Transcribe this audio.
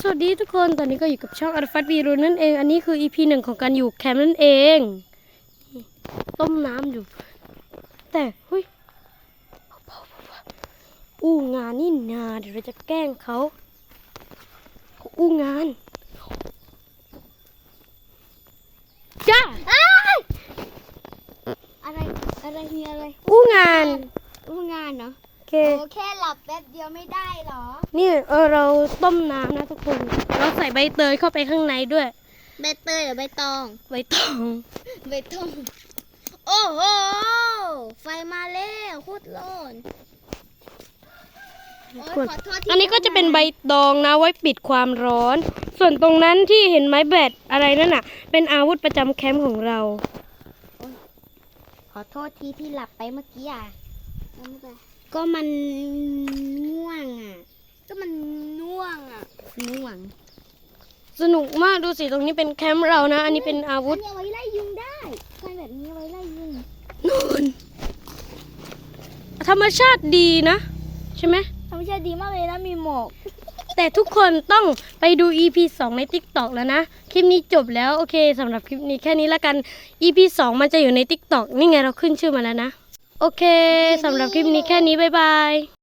สวัสดีทุกคนตอนนี้ก็อยู่กับช่องอัลฟัตวีรุนนั่นเอง อันนี้คือ EP หนึ่งของการอยู่แคมป์นั่นเองนี่ต้มน้ำอยู่ แต่เฮ้ยเบาๆเบาๆอู้งานนี่นาเดี๋ยวเราจะแกล้งเขาเขาอู้งานจ้าอะไรอะไรมีอะไรอู้งานอู้งานเนาะโอ เค โอ้แค่หลับแป๊บเดียวไม่ได้เหรอ นี่เออเราต้มน้ำนะทุกคน เราใส่ใบเตยเข้าไปข้างในด้วย ใบเตยหรือใบตอง ใบตอง ใบตอง โอ้โห ไฟมาแล้วโคตรร้อนโอ๊ยขอโทษที่อันนี้ก็จะเป็นใบตองนะไว้ปิดความร้อน ส่วนตรงนั้นที่เห็นไม้แบตอะไรนั่นน่ะ เป็นอาวุธประจำแคมป์ของเรา ขอโทษทีที่หลับไปเมื่อกี้อะ ก็มันง่วงอะ ก็มันง่วงอะง่วง สนุกมากดูสิตรงนี้เป็นแคมป์เรานะ อันนี้เป็นอาวุธอันนี้เอาไว้ไล่ยุงได้ไฟแบบนี้เอาไว้ไล่ยุงนูนธรรมชาติดีนะ ใช่ไหมธรรมชาติดีมากเลยนะมีหมอก แต่ทุกคนต้องไปดู EP 2 ใน TikTok แล้วนะ คลิปนี้จบแล้ว โอเคสำหรับคลิปนี้แค่นี้ละกัน EP 2 มันจะอยู่ใน TikTok นี่ไงเราขึ้นชื่อมาแล้วนะ โอเคสำหรับคลิปนี้แค่นี้บ๊ายบาย